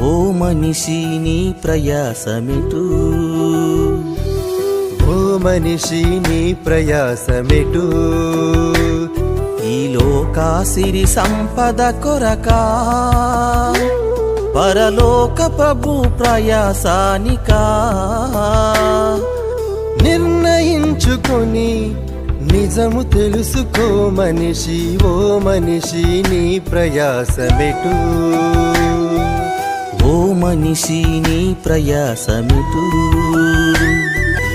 ఓ మనిషి నీ ప్రయాసమిటు. ఓ మనిషి నీ ప్రయాసమిటు. ఈ లోకాసిరి సంపద కొరకా పరలోక ప్రభు ప్రయాసానికా. నిర్ణయించుకొని నిజము తెలుసుకో మనిషి ఓ మనిషి నీ ప్రయాసమిటూ. మనిషి నీ ప్రయాసమిటు.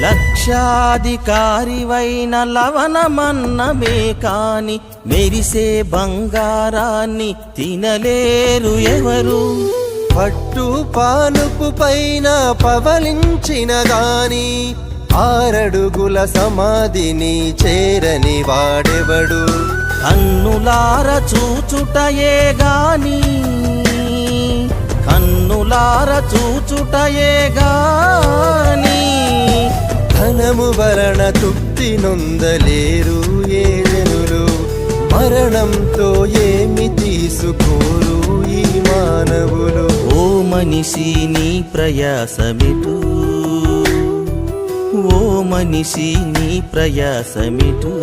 లక్షాధికారివైన లవణమన్నమే కాని మెరిసే బంగారాన్ని తినలేరు ఎవరు. పట్టు పాలుపు పైన పవలించిన దాని ఆరడుగుల సమాధిని చేరని వాడెవడు. కన్నులార చూచుటయే గాని కన్నులార చూచుటయేగాని ధనము వలన తృప్తి నొందలేరు ఏ జనులు. మరణంతో ఏమి తీసుకోరు ఈ మానవులు. ఓ మనిషి నీ ప్రయాసమిటు. ఓ మనిషి నీ ప్రయాసమిటు.